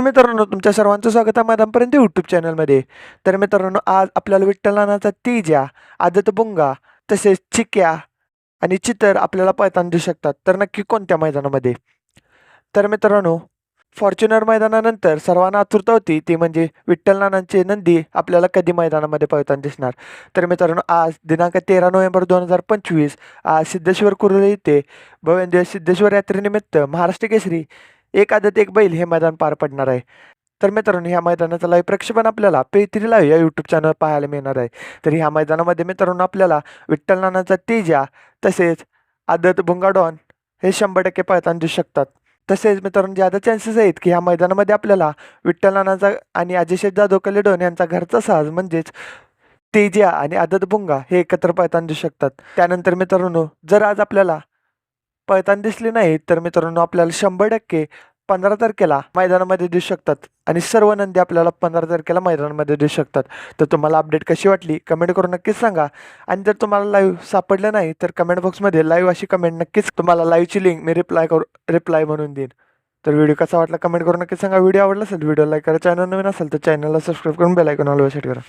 तर मित्रांनो तुमच्या सर्वांचं स्वागत आहे मैदानपर्यंत यूट्यूब चॅनलमध्ये तर मित्रांनो आज आपल्याला विठ्ठल नानाचा तेजा आदत बुंगा तसेच चिक्या आणि चितर आपल्याला पळताना देऊ शकतात. तर नक्की कोणत्या मैदानामध्ये? तर मित्रांनो फॉर्च्युनर मैदानानंतर सर्वांना आतुरता होती. ती म्हणजे विठ्ठल नानांचे नंदी आपल्याला कधी मैदानामध्ये पळताना दिसणार? तर मित्रांनो आज दिनांक तेरा नोव्हेंबर दोन हजार पंचवीस आज सिद्धेश्वर कुर्ले येथे भव्य सिद्धेश्वर यात्रेनिमित्त महाराष्ट्र केसरी एक आदत एक बैल हे मैदान पार पडणार आहे. तर मित्रांनो ह्या मैदानाचं लाईव्ह प्रक्षेपण आपल्याला पेत्री लाईव्ह या यूट्यूब चॅनल पाहायला मिळणार आहे. तर ह्या मैदानामध्ये मित्रांनो आपल्याला विठ्ठल नानाचा तेजा तसेच आदत भुंगाडॉन हे शंभर टक्के पळताना दिसू शकतात. तसेच मित्रांनो ज्यादा चान्सेस आहेत की ह्या मैदानामध्ये आपल्याला विठ्ठल नानाचा आणि अजिशेठ जाधव कलेडोन यांचा घरचा साज म्हणजेच तेजा आणि आदत भुंगा हे एकत्र पळताना दिसू शकतात. त्यानंतर मित्रांनो जर आज आपल्याला पळताना दिसली नाही तर मित्रांनो आपल्याला शंभर टक्के पंधरा तारखेला मैदानामध्ये दिसू शकतात. आणि सर्व नंदी आपल्याला पंधरा तारखेला मैदानामध्ये दिसू शकतात. तर तुम्हाला अपडेट कशी वाटली? कमेंट करून नक्कीच सांगा. आणि जर तुम्हाला लाईव्ह सापडलं नाही तर कमेंट बॉक्समध्ये लाईव्ह अशी कमेंट नक्कीच तुम्हाला लाईव्हची लिंक मी रिप्लाय करू रिप्लाय म्हणून देईन. तर व्हिडिओ कसा वाटला कमेंट करून नक्कीच सांगा. व्हिडिओ आवडला असेल व्हिडिओ लाईक करा. चॅनल नवीन असेल तर चॅनलला सबस्क्राईब करून बेलायकॉन ऑल सेट करा.